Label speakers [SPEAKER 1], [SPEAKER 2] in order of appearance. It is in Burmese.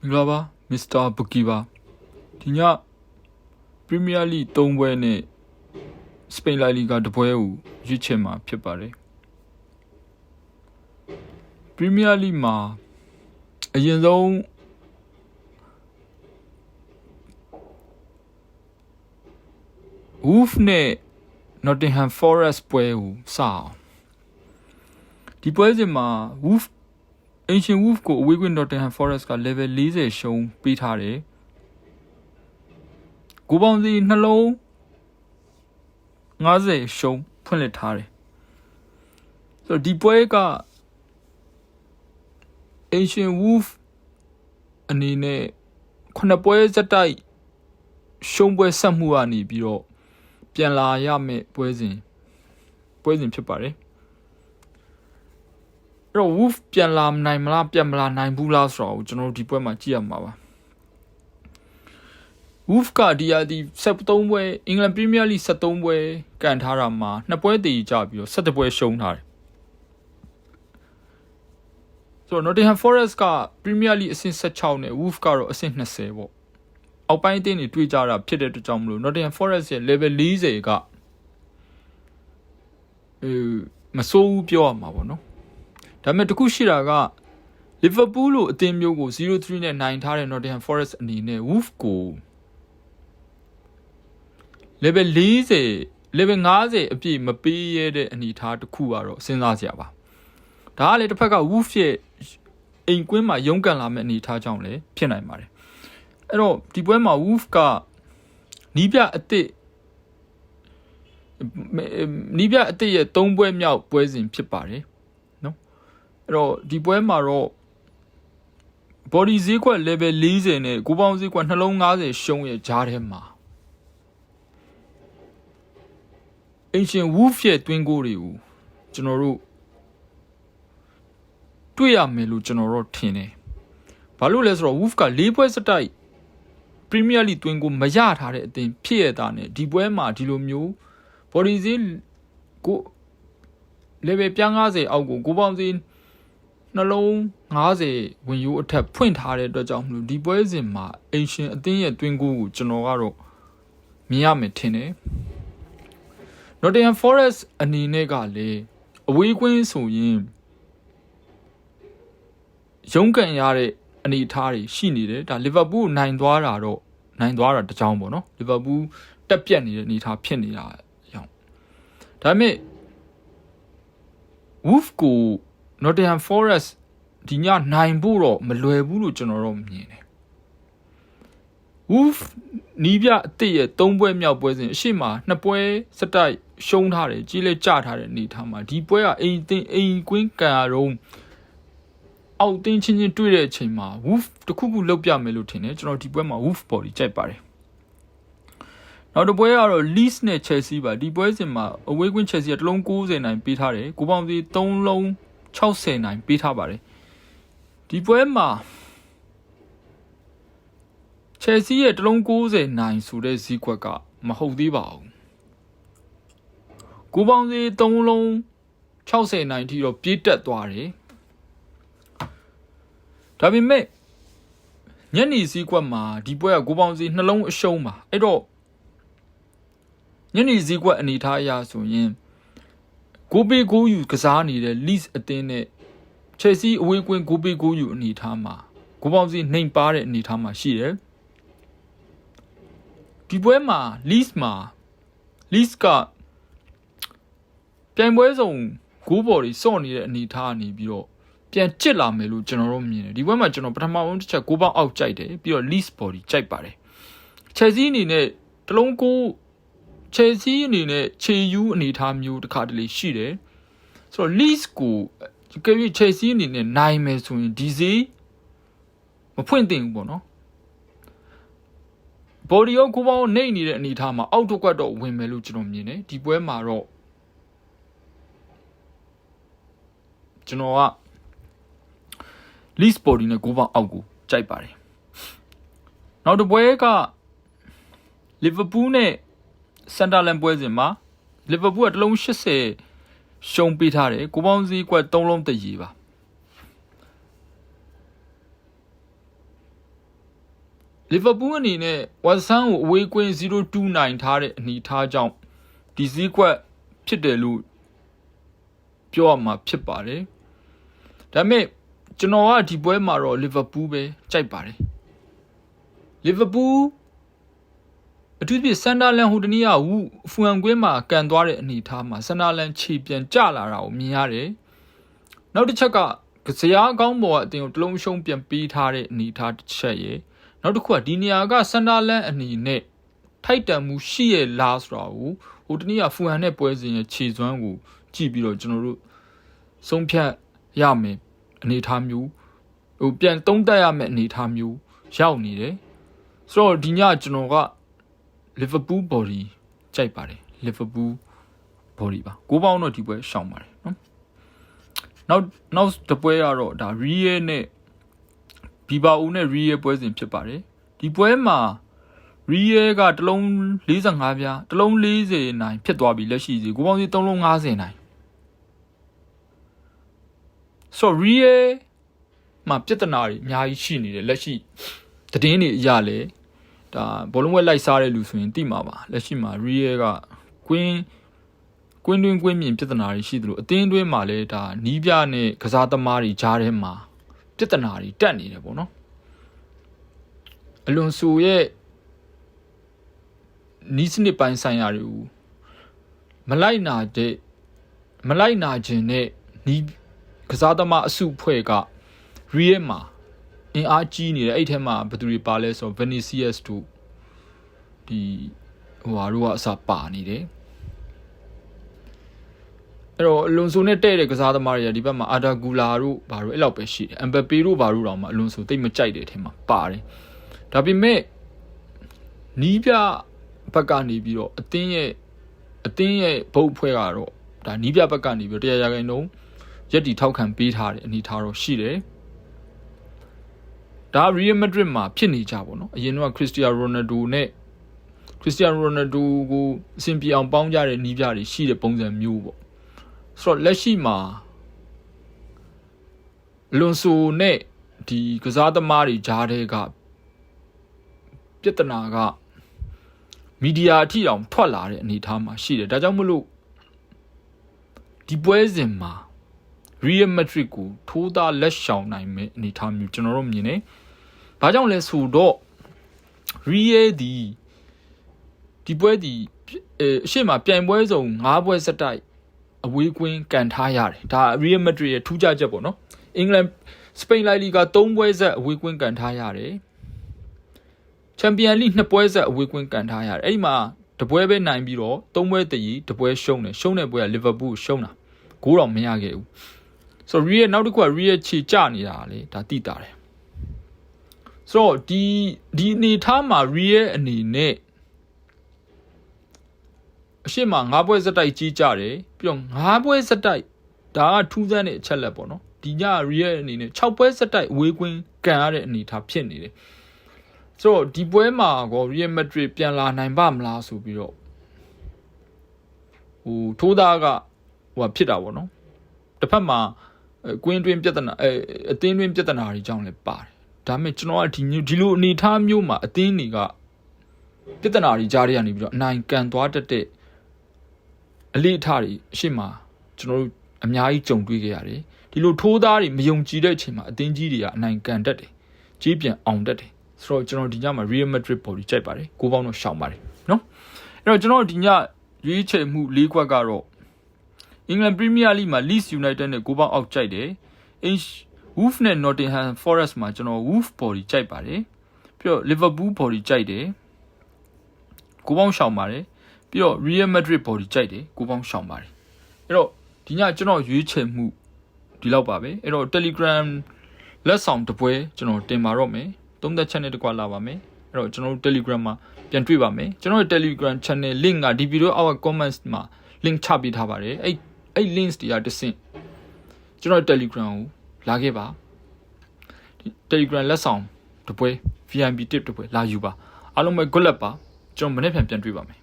[SPEAKER 1] မင်္ဂလာပါမစ္စတာဘူကီပါဒီညပရီးမီးယားလိ3ပွဲနဲ့စပိန်လာလီဂါတပွဲကိုရွေးချယ်မှာဖြစ်ပါတယ်ပရီးမီးယားလိမှာအရင်ဆုံးဝူဖ်နဲ့ Nottingham Forest ပွဲကိုစအောင်ဒီပွဲစဉ်မှာ Wolf Ancient Wolf ကို away with Nottingham Forest က level 40ရှုံးပေးထားတယ်။ကိုပေါင်းစီနှလုံး90ရှုံးဖွင့်လှစ်ထားတယ်။ဆိုတော့ဒီပွဲက Ancient Wolf အနေနဲ့ခုနှစ်ပွဲစက်တိုက်ရှုံးပွဲဆက်မှုကနေပြီးတော့ပြန်လာရမယ့်ပွဲစဉ်ပွဲစဉ်ဖြစ်ပါတယ်။အဲ့ တော့ Wolf ပြန်လာနိုင်မလားပြန်မလာနိုင်ဘူးလားဆိုတော့ကျွန်တော်တို့ဒီပွဲမှာကြည့်ရမှာပါ Wolf ကဒီယာဒီ73ပွဲအင်္ဂလန်ပရီးမီးယားလိ73ပွဲကန်ထားတာမှာနှစ်ပွဲတည်ကြပြီးတော့17ပွဲရှုံးထားတယ်ဆိုတော့ Nottingham Forest က Premier League အဆင့်16နဲ့ Wolf ကတော့အဆင့်20ပေါ့အောက်ပိုင်းအသင်းတွေတွေ့ကြတာဖြစ်တဲ့အတွက်ကြောင့်မလို့ Nottingham Forest ရဲ့ level 40ကအဲမစိုးဘူးပြောရမှာပေါ့နော် ဒါပေမဲ့တခုရှိတာက Liverpool လိုအသင်းမျိုးကို0-3နဲ့နိုင်ထားတဲ့ Nottingham Forest အနေနဲ့ Wolf ကို level 40 level 50အပြည့်မပေးရတဲ့အနေအထားတစ်ခုကတော့စဉ်းစားစရာပါဒါကလေတစ်ဖက်က Wolf ရဲ့အိမ်ကွင်းမှာရုန်းကန်လာမဲ့အနေအထားကြောင့်လည်းဖြစ်နိုင်ပါတယ်အဲ့တော့ဒီပွဲမှာ Wolf ကနီးပြအစ်စ်နီးပြအစ်စ်ရဲ့၃ပွဲမြောက်ပွဲစဉ်ဖြစ်ပါတယ်နော် အဲ့တော့ဒီပွဲမှာတော့ body ဈေးကွက် level 40နဲ့ကိုပေါင်းဈေးကွက်နှလုံး90ရှုံးရဲ့ဂျားထဲမှာ ancient wolf ရဲ့တွင်းကိုတွေကိုကျွန်တော်တို့တွေ့ရမယ်လို့ကျွန်တော်တို့ထင်တယ်။ဘာလို့လဲဆိုတော့ wolf က၄ပွဲစတိုက် Premier League တွင်းကိုမရထားတဲ့အသင်းဖြစ်ရတာနဲ့ဒီပွဲမှာဒီလိုမျိုး body ဈေးကို level ပြ90အောက်ကိုကိုပေါင်းဈေး နှလုံး90ဝင်ယူအထက်ဖွင့်ထားတဲ့အတွက်ကြောင့်မလို့ဒီပွဲစဉ်မှာ ancient အသင်းရဲ့တွင်းကိုကိုကျွန်တော်ကတော့မြင်ရမယ်ထင်တယ်။ Nottingham Forest အနေနဲ့ကလည်းအဝေးကွင်းဆိုရင်ရုန်းကန်ရတဲ့အနေအထားတွေရှိနေတယ်ဒါ Liverpool နိုင်သွားတာတော့နိုင်သွားတာတကြောင်ပေါ့နော် Liverpool တက်ပြက်နေတဲ့အနေအထားဖြစ်နေတာရောင်ဒါပေမဲ့ Wolf ကို Nottingham Forest ဒီညနိုင်ဖို့တော့မလွယ်ဘူးလို့ကျွန်တော်တို့မြင်တယ် Wolf နီးပြအစ်စ်ရဲ့၃ပွဲမြောက်ပွဲစဉ်အရှိမနှစ်ပွဲစတိုက်ရှုံးထားတယ်ကြီးလဲကြထားတဲ့အနေထားမှာဒီပွဲကအိမ်တင်အိမ်ကွင်းကန်ရတော့အောက်တင်းချင်းချင်းတွေ့တဲ့အချိန်မှာ Wolf တခုခုလောက်ပြမယ်လို့ထင်တယ်ကျွန်တော်ဒီပွဲမှာ Wolf body ကြိုက်ပါတယ်နောက်တစ်ပွဲကတော့ Leeds နဲ့ Chelsea ပါဒီပွဲစဉ်မှာ away win Chelsea ကတလုံး90နိုင်ပေးထားတယ်ကိုပေါင်းစီ3လုံး 60နိုင်ပေးထားပါတယ်ဒီပွဲမှာ Chelsea ရဲ့တလုံး90နိုင်ဆိုတဲ့ဈေးကွက်ကမဟုတ်သေးပါဘူးကိုပေါင်းစီ3လုံး60နိုင်ထိတော့ပြေးတက်သွားတယ်ဒါပေမဲ့ညနေစည်းကွက်မှာဒီပွဲကကိုပေါင်းစီနှလုံးအရှုံးပါအဲ့တော့ညနေစည်းကွက်အနေထားအရဆိုရင် ကိုပေကိုယူကစားနေတဲ့ Leeds အသင်းနဲ့ Chelsea အဝေးကွင်းကိုပေကိုယူအနေထားမှာကိုပေါင်းစီနှိမ်ပါတဲ့အနေထားမှာရှိတယ်ဒီပွဲမှာ Leeds မှာ Leeds ကပြိုင်ပွဲစုံဂိုးဘော်တွေစော့နေတဲ့အနေထားကနေပြီးတော့ပြန်ကြစ်လာမယ်လို့ကျွန်တော်တို့မြင်တယ်ဒီဘက်မှာကျွန်တော်ပထမဆုံးတစ်ချက်ကိုပေါင်းအောက်ကြိုက်တယ်ပြီးတော့ least body ကြိုက်ပါတယ် Chelsea အနေနဲ့တလုံးကို Chelsea အနေနဲ့ခြေယူးအနေထားမျိုးတစ်ခါတလေရှိတယ်ဆိုတော့ least ကိုကြည့် Chelsea အနေနဲ့နိုင်မယ်ဆိုရင်ဒီဈေးမဖွင့်သင့်ဘူးပေါ့နော် body ရောကိုပေါင်းနှိမ့်နေတဲ့အနေထားမှာအောက်တော့ကတော့ဝင်မယ်လို့ကျွန်တော်မြင်တယ်ဒီပွဲမှာတော့ကျွန်တော်က least body နဲ့ကိုးပေါင်းအောက်ကိုကြိုက်ပါတယ်နောက်တစ်ပွဲက Liverpool နဲ့ Sunderland ပွဲစဉ်မှာ Liverpool ကတလုံး80ရှုံးပေးထားတယ်ကိုပေါင်းစည်းကွက်3လုံးတည်ရပါလီဗာပူးအနေနဲ့ဝက်ဆန်ကိုအဝေးကွင်း0-2-9ထားတဲ့အနေထားကြောင့်ဒီစည်းကွက်ဖြစ်တယ်လို့ပြောရမှာဖြစ်ပါတယ်ဒါပေမဲ့ကျွန်တော်ကဒီပွဲမှာတော့လီဗာပူးပဲကြိုက်ပါတယ်လီဗာပူး အထူးသဖြင့်ဆန်ဒါလန်ဟိုတနီယာဝူဖူအန်ကွင်းမှာကန်သွားတဲ့အနေထားမှာဆန်ဒါလန်ခြေပြန်ကျလာတာကိုမြင်ရတယ်နောက်တစ်ချက်ကကစရာကောင်းပေါ်ကအတင်ကိုတလုံးရှုံးပြန်ပေးထားတဲ့အနေထားတစ်ချက်ရယ်နောက်တစ်ခုကဒီနေရာကဆန်ဒါလန်အနေနဲ့ထိုက်တန်မှုရှိရဲ့လားဆိုတာကိုဟိုတနေ့ကဖူဟန်နဲ့ပွဲစဉ်ရဲ့ခြေစွမ်းကိုကြည့်ပြီးတော့ကျွန်တော်တို့ဆုံးဖြတ်ရမယ်အနေထားမျိုးဟိုပြန်သုံးသပ်ရမယ်အနေထားမျိုးရောက်နေတယ်ဆိုတော့ဒီညကျွန်တော်က လီဗာပူးဘော်ဒီကြိုက်ပါတယ်လီဗာပူးဘော်ဒီပါကိုပေါင်းတော့ဒီပွဲရှောင်ပါတယ်နော်နောက်နောက်တပွဲကတော့ဒါရီယဲနဲ့ဘီဘာအူနဲ့ရီယဲပွဲစဉ်ဖြစ်ပါတယ်ဒီပွဲမှာရီယဲကတလုံး45ပြားတလုံး40နိုင်ဖြစ်သွားပြီလက်ရှိစီကိုပေါင်းစီ3လုံး50နိုင်ဆိုရီယဲမှာပြဿနာတွေအများကြီးရှိနေတယ်လက်ရှိသတင်းတွေအရလဲ ဒါဘောလုံးဝဲလိုက်စားတဲ့လူဆိုရင်သိမှာပါလက်ရှိမှာရီယဲကကွင်းကွင်းတွင်းကွင်းမြင်ပြဿနာတွေရှိသလိုအတင်းတွင်းမှာလဲဒါနီးပြနဲ့ကစားသမားတွေကြားထဲမှာပြဿနာတွေတက်နေတယ်ပေါ့နော်အလွန်ဆူရဲ့နီးစနစ်ပိုင်းဆိုင်ရာတွေကိုမလိုက်နာတဲ့မလိုက်နာခြင်းနဲ့နီးကစားသမားအစုဖွဲ့ကရီယဲမှာ အင်အားကြီးနေတယ်အဲ့ထဲမှာဘယ်သူတွေပါလဲဆိုတော့ Vinicius တို့ဒီဟိုဟာတို့ကအစပါနေတယ်အဲ့တော့အလွန်ဆိုနဲ့တဲ့တဲ့ကစားသမားတွေကဒီဘက်မှာအာဒါဂူလာတို့ဘာတို့အဲ့လောက်ပဲရှိတယ်အမ်ဘပေတို့ဘာတို့တောင်မှအလွန်ဆိုတိတ်မကြိုက်တဲ့အထင်မှာပါတယ်ဒါပေမဲ့နီးပြဘက်ကနေပြီးတော့အတင်းရဲ့အတင်းရဲ့ဘုတ်ဖွဲ့ကတော့ဒါနီးပြဘက်ကနေပြီးတော့တရားရခိုင်နှုံးရက်တီထောက်ခံပေးထားတဲ့အနေထားတော့ရှိတယ် ဒါရီယယ်မက်ဒရစ်မှာဖြစ်နေကြပါတော့အရင်ကခရစ္စတီယာရိုနယ်ဒိုနဲ့ခရစ္စတီယာရိုနယ်ဒိုကိုအဆင်ပြေအောင်ပေါင်းကြတဲ့နီးပြတွေရှိတဲ့ပုံစံမျိုးပေါ့ဆိုတော့လက်ရှိမှာလွန်ဆိုနဲ့ဒီကစားသမားတွေကြားတဲ့ကပြဿနာကမီဒီယာအထိအောင်ထွက်လာတဲ့အနေအထားမှာရှိတယ်ဒါကြောင့်မလို့ဒီပွဲစဉ်မှာ Real Madrid ကိုထိုးသားလက်ရှောင်နိုင်မဲ့အနေအထားမျိုးကျွန်တော်တို့မြင်နေ။ဘာကြောင့်လဲဆိုတော့ Real ဒီဒီပွဲဒီအဲအရှိမပြိုင်ပွဲစုံ၅ပွဲစတိုက်အဝေးကွင်းကန်ထားရတယ်။ဒါ Real Madrid ရဲ့ထူးခြားချက်ပေါ့နော်။အင်္ဂလန်စပိန်လိုက်လီက၃ပွဲဆက်အဝေးကွင်းကန်ထားရတယ်။ချန်ပီယံလိနှစ်ပွဲဆက်အဝေးကွင်းကန်ထားရတယ်။အဲ့ဒီမှာတပွဲပဲနိုင်ပြီးတော့၃ပွဲတည်တပွဲရှုံးတယ်။ရှုံးတဲ့ပွဲကလီဗာပူးရှုံးတာ။ဂိုးတော့မရခဲ့ဘူး။ ဆိုတော့ Real နောက်တစ်ခုက Real ခြေကျနေတာလေဒါတိတာတယ်ဆိုတော့ဒီဒီအနေထားမှာ Real အနေနဲ့အရှိမ၅ပွဲစတိုက်ကြီးကြတယ်ပြီးတော့၅ပွဲစတိုက်ဒါကထူးဆန်းတဲ့အချက်လက်ပေါ့နော်ဒီည Real အနေနဲ့6ပွဲစတိုက်ဝေးကွင်းကန်ရတဲ့အနေထားဖြစ်နေတယ်ဆိုတော့ဒီပွဲမှာကော Real Madrid ပြန်လာနိုင်ပါမလားဆိုပြီးတော့ဟိုထိုးသားကဟိုဖြစ်တာပေါ့နော်တစ်ဖက်မှာ ကွင်းတွင်းပြဿနာအဲအတင်းတွင်းပြဿနာတွေကြောင့်လည်းပါတယ်ဒါပေမဲ့ကျွန်တော်ကဒီဒီလိုအနေအထားမျိုးမှာအတင်းတွေကပြဿနာတွေကြားရနေပြီးတော့အနိုင်ကန်သွားတတ်တဲ့အလေးအထားတွေအရှိမကျွန်တော်တို့အများကြီးကြုံတွေ့ခဲ့ရတယ်ဒီလိုထိုးသားတွေမယုံကြည်တဲ့အချိန်မှာအတင်းကြီးတွေကအနိုင်ကန်တတ်တယ်ကြီးပြန်အောင်တတ်တယ်ဆိုတော့ကျွန်တော်ဒီညမှာ Real Madrid ပေါ်ပြီးကြိုက်ပါတယ်ကိုပေါင်းတော့ရှောင်ပါတယ်နော်အဲ့တော့ကျွန်တော်ဒီညရွေးချယ်မှု၄ခွက်ကတော့ အင်္ဂလန်ပရီးမီးယားလိမှာ Leeds United နဲ့ကိုပေါင်းအောက်ကြိုက်တယ်အင်း Wolf နဲ့ Nottingham Forest မှာကျွန်တော် Wolf body ကြိုက်ပါတယ်ပြီးတော့ Liverpool body ကြိုက်တယ်ကိုပေါင်းရှောင်ပါတယ်ပြီးတော့ Real Madrid body ကြိုက်တယ်ကိုပေါင်းရှောင်ပါတယ်အဲ့တော့ဒီညကျွန်တော်ရွေးချယ်မှုဒီလောက်ပါပဲအဲ့တော့ Telegram လက်ဆောင်တပွဲကျွန်တော်တင်ပါတော့မယ်သုံးသက်ချက်နဲ့တကွာလာပါမယ်အဲ့တော့ကျွန်တော်တို့ Telegram မှာပြန်တွေ့ပါမယ်ကျွန်တော်ရဲ့ Telegram channel link ကဒီဗီဒီယိုအောက်က comments မှာ link ချပေးထားပါတယ်အဲ့ အဲ့ links တွေကတဆင့်ကျွန်တော် Telegram ကိုလာခဲ့ပါဒီ Telegram လက်ဆောင်တပွဲ VIP tip တပွဲလာယူပါအားလုံးပဲ good luck ပါကျွန်တော်မနေ့ပြန်ပြန်တွေ့ပါမယ်